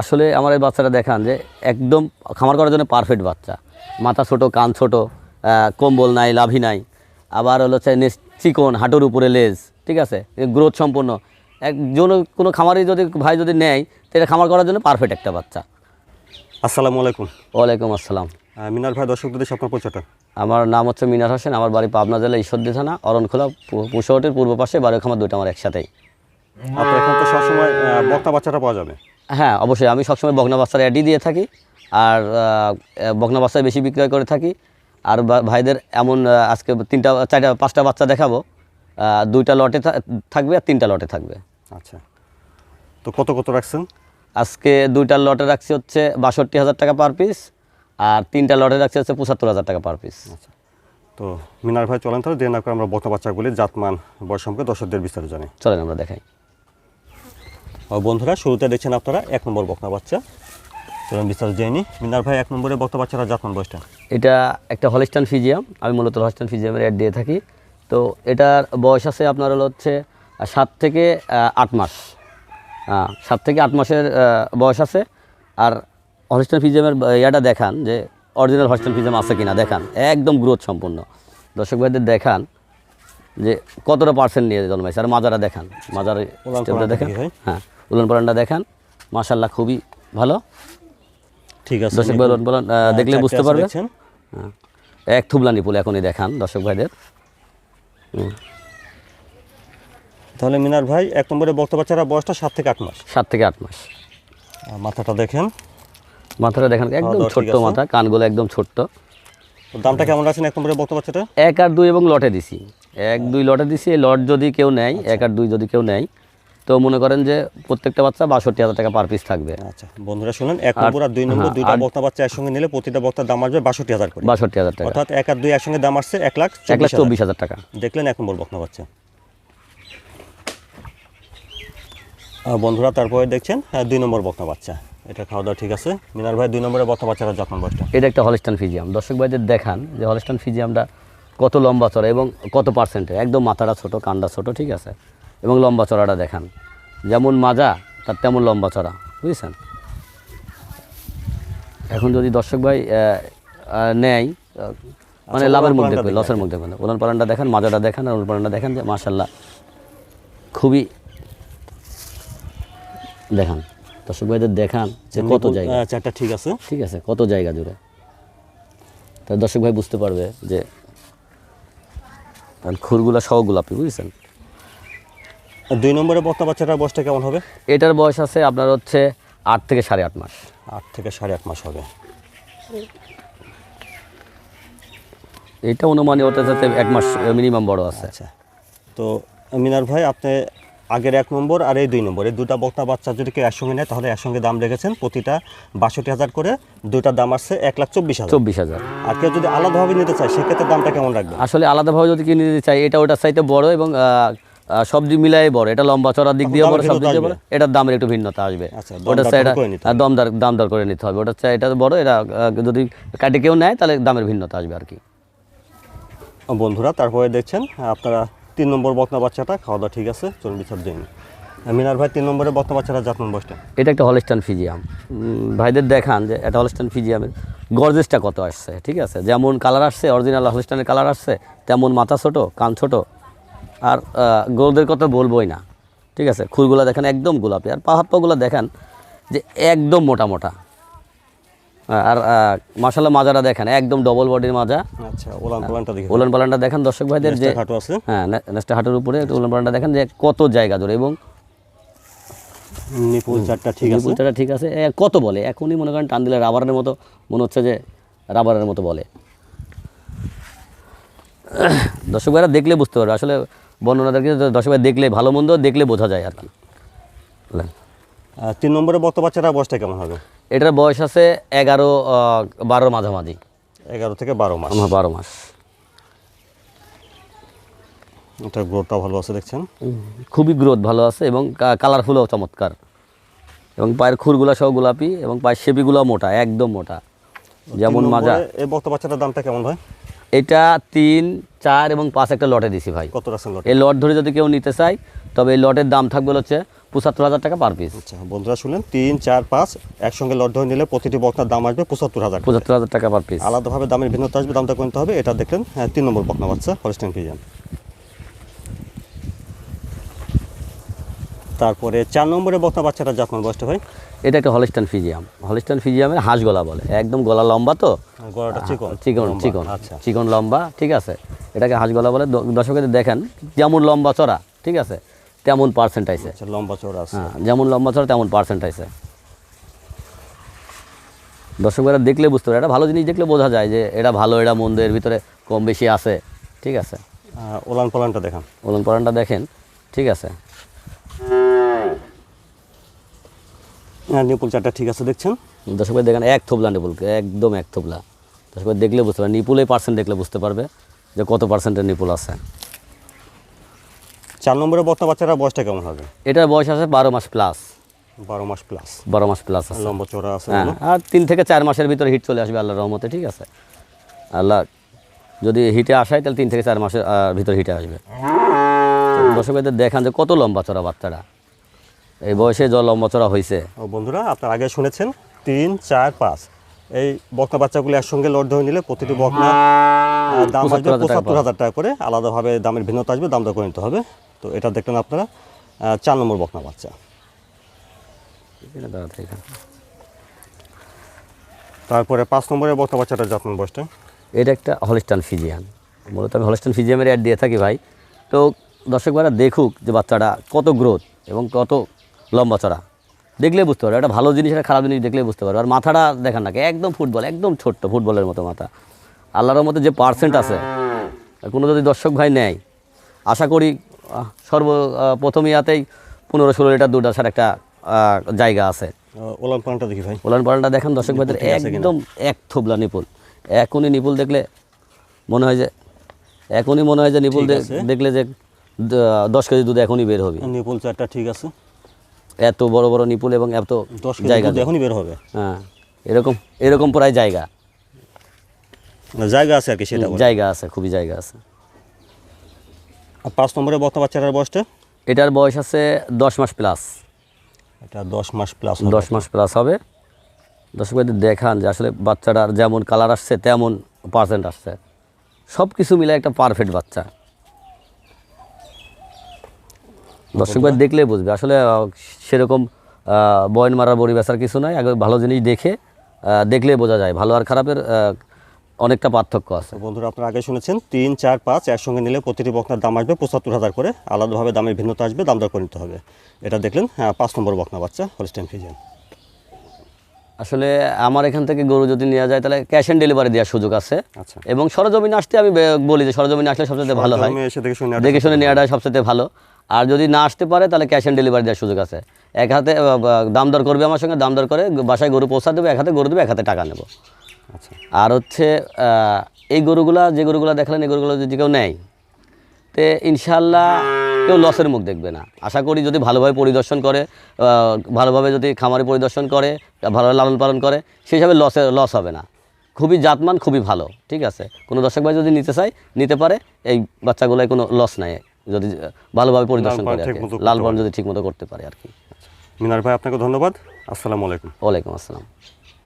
আসলে আমার এই বাচ্চাটা দেখান যে একদম খামার করার জন্য পারফেক্ট বাচ্চা। মাথা ছোট কান ছোট কম্বল নাই লাভি নাই। আবার হলো হচ্ছে নেস চিকন হাঁটুর উপরে লেজ ঠিক আছে? গ্রোথ সম্পন্ন। একজন কোনো খামারে যদি ভাই যদি নেয় তো এটা খামার করার জন্য পারফেক্ট একটা বাচ্চা। আসসালামু আলাইকুম। ওয়ালাইকুম আসসালাম। মিনার ভাই দর্শকদের আপনার পরিচয়টা আমার নাম হচ্ছে মিনার হোসেন আমার বাড়ি পাবনা জেলা ঈশ্বরদী থানা অরণখোলা পুষহটের পূর্ব পাশে বাড়ি খামার দুটো আমার একসাথেই। আপনার এখানে তো সবসময় বক্তা বাচ্চাটা পাওয়া যাবে। হ্যাঁ অবশ্যই। আমি সবসময় বগনা বাচ্চার অ্যাডই দিয়ে থাকি আর আহ, বগনা বাচ্চা বেশি বিক্রয় করে থাকি। আর ভাইদের এমন আজকে তিনটা চারটা পাঁচটা বাচ্চা দেখাবো। দুইটা লটে থাকবে আর তিনটা লটে থাকবে। আচ্ছা। তো কত কত রাখছেন? আজকে দুইটা লটে রাখছি হচ্ছে বাষট্টি হাজার টাকা পার পিস আর তিনটা লটে রাখছি হচ্ছে পঁচাত্তর হাজার টাকা পার পিস। আচ্ছা। তো মিনার ভাই চলেন তাহলে দেন করে আমরা বক্তা বাচ্চাগুলি জাতমান বয়স সম্পর্কে দর্শকদের বিস্তারিত জানি। চলেন আমরা দেখাই। বন্ধুরা শুরুতে দেখছেন আপনারা এক নম্বর বক্তা বাচ্চা। চলুন বিস্তারিত জেনে মিনার ভাই এক নম্বরে বক্তা বাচ্চারা জাতমান বয়সটা? এটা একটা হলিস্টান ফিজিয়াম। আমি মূলত হলিস্টান ফিজিয়ামের অ্যাড দিয়ে থাকি। তো এটার বয়স আছে আপনার হলো হচ্ছে সাত থেকে আট মাস। হ্যাঁ সাত থেকে আট মাসের বয়স আছে। আর হলিস্টান ফিজিয়ামের ইয়াটা দেখান যে অরিজিনাল হলিস্টান ফিজিয়াম আছে কিনা দেখান। একদম গ্রোথ সম্পূর্ণ দর্শক ভাইদের দেখান যে কতটা পার্সেন্ট নিয়ে জন্মাইছে। আর মাজারা দেখান। মাজার দেখান? হ্যাঁ। উলন পালনটা দেখান মাশাল্লাহ খুবই ভালো। ঠিক আছে দর্শক ভাই উলন পালন দেখলে বুঝতে পারবেন হ্যাঁ। এক থুবলানি ফুল এখনই দেখান দর্শক ভাইদের। তাহলে মিনার ভাই এক নম্বরে বক্তা বাচ্চারা বয়সটা সাত থেকে আট মাস। সাত থেকে আট মাস। মাথাটা দেখেন। মাথাটা দেখেন একদম ছোট্ট মাথা কানগুলো একদম ছোট্ট। দামটা কেমন রাখছেন এক নম্বরে বক্তা বাচ্চাটা এক আর দুই এবং লটে দিছি। এক দুই লটে দিছি এই লট যদি কেউ নেয় এক আর দুই যদি কেউ নেয় তো মনে করেন যে প্রত্যেকটা বাচ্চা বাষট্টি হাজার টাকা পার পিস থাকবে। আচ্ছা বন্ধুরা শুনুন এক নম্বর আর দুই নম্বর হ্যাঁ, দুইটা বক্তা বাচ্চা একসঙ্গে নিলে প্রতিটা বক্তার দাম আসবে বাষট্টি হাজার করে। বাষট্টি হাজার টাকা। অর্থাৎ এক আর দুই একসঙ্গে দাম আসছে এক লাখ এক লাখ চব্বিশ হাজার। টাকা। দেখলেন এক নম্বর বক্তা বাচ্চা। আর বন্ধুরা তারপরে দেখছেন হ্যাঁ, দুই নম্বর বক্তা বাচ্চা। এটা খাওয়া দাওয়া ঠিক আছে। মিনার ভাই দুই নম্বরে বক্তা বাচ্চারা যখন বয়সটা এটা একটা হলিস্টান ফিজিয়াম দর্শক ভাইদের দেখান যে হলিস্টান ফিজিয়ামটা কত লম্বা চড়া এবং কত পার্সেন্টে একদম মাথাটা ছোট কানটা ছোট ঠিক আছে? এবং লম্বা চড়াটা দেখান। যেমন মাজা তার তেমন লম্বা চড়া বুঝেছেন? এখন যদি দর্শক ভাই নেয় মানে আচ্ছা, লাভের মুখ দেখবে লসের মুখ দেখবে না উলান পালানটা দেখেন মাজাটা দেখেন আর পালানটা দেখেন যে মাশাল্লাহ খুবই দেখান। দর্শক ভাইদের দেখান যে কত জায়গা। চারটা ঠিক আছে। ঠিক আছে কত জায়গা জুড়ে। তা দর্শক ভাই বুঝতে পারবে যে খুরগুলা সহ গোলাপি বুঝছেন? দুই নম্বরে বক্তা বাচ্চাটার বয়সটা কেমন হবে? এটার বয়স আছে আপনার হচ্ছে আট থেকে সাড়ে আট মাস। আট থেকে সাড়ে আট মাস হবে। এটা অনুমানে ওটার সাথে এক মাস মিনিমাম বড় আছে। আচ্ছা। তো মিনার ভাই আপনি আগের এক নম্বর আর এই দুই নম্বর। এই দুটা বক্তা বাচ্চা যদি কেউ একসঙ্গে নেয় তাহলে একসঙ্গে দাম রেখেছেন প্রতিটা বাষট্টি হাজার করে। দুইটার দাম আসছে এক লাখ চব্বিশ হাজার। চব্বিশ হাজার। আর কেউ যদি আলাদাভাবে নিতে চায় সেক্ষেত্রে দামটা কেমন রাখবেন? আসলে আলাদাভাবে যদি কিনে নিতে চাই এটা ওটার চাইতে বড় এবং সবজি মিলাই বড়। এটা লম্বা চড়ার দিক দিয়ে বড় সব দিক ভিন্নতা দিয়ে বড়। এটার দামের একটু ভিন্নতা আসবে। আচ্ছা, দমদার চাই এটা দমদার দামদার করে নিতে হবে। ওটার চাই এটা বড় এটা যদি কাটে কেউ নেয় তাহলে দামের ভিন্নতা আসবে আর কি। বন্ধুরা তারপরে দেখছেন আপনারা তিন নম্বর বক্তা বাচ্চাটা খাওয়া দাওয়া ঠিক আছে চলুন বিচার দিন মিনার ভাই তিন নম্বরে বক্তা বাচ্চাটা যত্ন বয়সটা? এটা একটা হলিস্টান ফিজিয়াম ভাইদের দেখান যে একটা হলিস্টান ফিজিয়ামের গর্জেসটা কত আসছে ঠিক আছে? যেমন কালার আসছে অরিজিনাল হলিস্টানের কালার আসছে তেমন মাথা ছোট কান ছোট আর গোলদের কথা বলবোই না। ঠিক আছে? খুরগুলো দেখেন একদম গোলাপি। আর পা হাত পাগুলো দেখান যে একদম মোটা মোটা। আর মাসাল্লাহ মাজারা দেখেন একদম ডবল বডির মাজা। আচ্ছা ওলান পোলানটা দেখেন। দর্শক ভাইদের যে খাটো আছে। হ্যাঁ নেক্সট হাটের উপরে উলন পালানটা দেখেন যে কত জায়গা জুড়ে এবং নিপুল চারটা ঠিক আছে। নিপুলচাটা ঠিক আছে। কত বলে? এখনই মনে করেন টান দিলে রাবারের মতো মনে হচ্ছে যে রাবারের মতো বলে। দর্শক ভাইরা দেখলে বুঝতে পারবে। আসলে বর্ণনাদেরকে দর্শক ভাই দেখলে ভালো মন্দ দেখলে বোঝা যায় আর কি। তিন নম্বরে বক্তা বাচ্চাটা বয়সটা কেমন হবে? এটার বয়স আছে এগারো বারোর মাঝামাঝি। এগারো থেকে বারো মাস। আমার বারো মাস। এটা গ্রোথটা ভালো আছে দেখছেন? খুবই গ্রোথ ভালো আছে এবং কালারফুলও চমৎকার। এবং পায়ের খুরগুলা সহ গোলাপি এবং পায়ের শেপিগুলো মোটা একদম মোটা। যেমন মাজা। এই বক্ত বাচ্চাটার দামটা কেমন ভাই? এটা তিন চার এবং পাঁচ একটা লটে দিছি ভাই। কত লট? এই লট ধরে যদি কেউ নিতে চায় তবে এই লটের দাম থাকবে হচ্ছে পঁচাত্তর হাজার টাকা পার পিস আচ্ছা বন্ধুরা শুনেন তিন চার পাঁচ একসঙ্গে লট ধরে নিলে প্রতিটি বকনার দাম আসবে পঁচাত্তর হাজার পঁচাত্তর হাজার টাকা পার পিস আলাদাভাবে দামের ভিন্নতা আসবে দামটা কিনতে হবে এটা দেখলেন হ্যাঁ, তিন নম্বর বকনা বাচ্চা হলস্টেন ফিজিয়ান তারপরে চার নম্বরে বকনা বাচ্চাটা জাতমান বয়সটা ভাই এটা একটা হলিস্টান ফিজিয়াম। হলিস্টান ফিজিয়ামের হাঁস গলা বলে। একদম গলা লম্বা তো? গলাটা চিকন। চিকন। চিকন। আচ্ছা। চিকন লম্বা ঠিক আছে। এটাকে হাঁস গলা বলে। দ- দর্শকের দেখেন যেমন লম্বা চড়া ঠিক আছে তেমন পার্সেন্ট আইছে আচ্ছা লম্বা চড়া আছে। হ্যাঁ যেমন লম্বা চড়া তেমন পার্সেন্ট আইছে দর্শকরা দেখলে বুঝতে পারে। এটা ভালো জিনিস দেখলে বোঝা যায় যে এটা ভালো এটা মন্দ এর ভিতরে কম বেশি আছে ঠিক আছে। ওলান পালানটা দেখেন। ওলান পরানটা দেখেন ঠিক আছে। হ্যাঁ নিপুল চারটা ঠিক আছে দেখছেন? দর্শক ভাই দেখেন এক থোবলা নিপুলকে একদম এক থোবলা। দর্শক ভাই দেখলে বুঝতে পারবে নিপুলে পার্সেন্ট দেখলে বুঝতে পারবে যে কত পার্সেন্টের নিপুল আছে। চার নম্বরে বকনা বাচ্চারা বয়সটা কেমন হবে? এটার বয়স আছে বারো মাস প্লাস বারো মাস প্লাস বারো মাস প্লাস আছে। লম্বা চৌড়া আছে হ্যাঁ আর তিন থেকে চার মাসের ভিতরে হিট চলে আসবে আল্লাহ রহমতে ঠিক আছে? আল্লাহ যদি হিটে আসায় তাহলে তিন থেকে চার মাসের ভিতরে হিটে আসবে। দর্শক ভাইদের দেখান যে কত লম্বা চড়া বাচ্চারা। এই বয়সে যা লম্বা চড়া হয়েছে ও বন্ধুরা আপনার আগে শুনেছেন তিন চার পাঁচ। এই বকনা বাচ্চাগুলো একসঙ্গে লট ধরে নিলে প্রতিটি বকনা দাম আসবে পঁচাত্তর হাজার টাকা করে। আলাদাভাবে দামের ভিন্নতা আসবে দাম দর করে নিতে হবে। তো এটা দেখলেন আপনারা চার নম্বর বকনা বাচ্চা। তারপরে পাঁচ নম্বরে বকনা বাচ্চাটার যত্ন বয়সটা। এটা একটা হলিস্টান ফিজিয়ান। মূলত আমি হলিস্টান ফিজিয়ামের অ্যাড দিয়ে থাকি ভাই। তো দর্শক ভাইরা দেখুক যে বাচ্চাটা কত গ্রোথ এবং কত লম্বা চড়া। দেখলে বুঝতে পারবে একটা ভালো জিনিস একটা খারাপ জিনিস দেখলে বুঝতে পারবে। আর মাথাটা দেখান নাকি একদম ফুটবল একদম ছোট্ট ফুটবলের মতো মাথা। আল্লাহর মতো যে পার্সেন্ট আছে কোনো যদি দর্শক ভাই নেয় আশা করি সর্ব প্রথম ইয়াতেই পনেরো ষোলো লিটার দুধ আসার একটা জায়গা আছে। ওলান পালানটা দেখি ভাই। ওলান পালানটা দেখেন দর্শক ভাইদের একদম এক থোবলা নিপুল। এখনই নিপুল দেখলে মনে হয় যে এখনই মনে হয় যে নিপুল দেখলে যে দশ কেজি দুধ এখনই বের হবে। নিপুল চারটা ঠিক আছে। এত বড় বড় নিপুল এবং এত দশ কেজি জায়গা এখনই বের হবে। হ্যাঁ এরকম এরকম প্রায় জায়গা। জায়গা আছে আর কি সেটা জায়গা আছে খুবই জায়গা আছে। আর পাঁচ নম্বরে বকনা বাচ্চাটার বয়সটা? এটার বয়স আছে দশ মাস প্লাস। এটা দশ মাস প্লাস দশ মাস প্লাস হবে। দর্শক ভাইদের দেখান যে আসলে বাচ্চাটার যেমন কালার আসছে তেমন পার্সেন্ট আসছে। সব কিছু মিলে একটা পারফেক্ট বাচ্চা। দর্শক ভাই দেখলে বুঝবে। আসলে সেরকম বয়ন মারার বড়ি বেচার কিছু নয় আগে ভালো জিনিস দেখে দেখলে বোঝা যায়। ভালো আর খারাপের অনেকটা পার্থক্য আছে। বন্ধুরা আপনারা আগে শুনেছেন তিন চার পাঁচ একসঙ্গে নিলে প্রতিটি বকনার দাম আসবে পঁচাত্তর হাজার করে। আলাদাভাবে দামের ভিন্নতা আসবে দাম দর করে নিতে হবে। এটা দেখলেন হ্যাঁ পাঁচ নম্বর বকনা বাচ্চা হলস্টেন ফিজিয়ান আসলে আমার এখান থেকে গরু যদি নেওয়া যায় তাহলে ক্যাশ অন ডেলিভারি দেওয়ার সুযোগ আছে। আচ্ছা। এবং সরজমিনে আসতে আমি বলি যে সরজমিনে আসলে সবচেয়ে ভালো হয়। দেখে শুনে দেখে শুনে নেওয়াটা সবচেয়ে ভালো। আর যদি না আসতে পারে তাহলে ক্যাশ অন ডেলিভারি দেওয়ার সুযোগ আছে। এক হাতে দাম দর করবে আমার সঙ্গে দাম দর করে বাসায় গরু পৌঁছা দেবে এক হাতে গরু দেবে এক হাতে টাকা নেব। আচ্ছা। আর হচ্ছে এই গরুগুলা যে গরুগুলা দেখালেন এই গরুগুলো যদি কেউ নেয় তে ইনশাল্লাহ কেউ লসের মুখ দেখবে না। আশা করি যদি ভালোভাবে পরিদর্শন করে ভালোভাবে যদি খামারে পরিদর্শন করে ভালোভাবে লালন পালন করে সেই হিসাবে লসে লস হবে না। খুবই জাতমান খুবই ভালো ঠিক আছে? কোনো দর্শক ভাই যদি নিতে চায় নিতে পারে এই বাচ্চাগুলোয় কোনো লস নাই। যদি ভালোভাবে পরিদর্শন করে লালবন। যদি ঠিকমতো করতে পারে আর কি। মিনার ভাই আপনাকে ধন্যবাদ। আসসালামু আলাইকুম। ওয়ালাইকুম আসসালাম।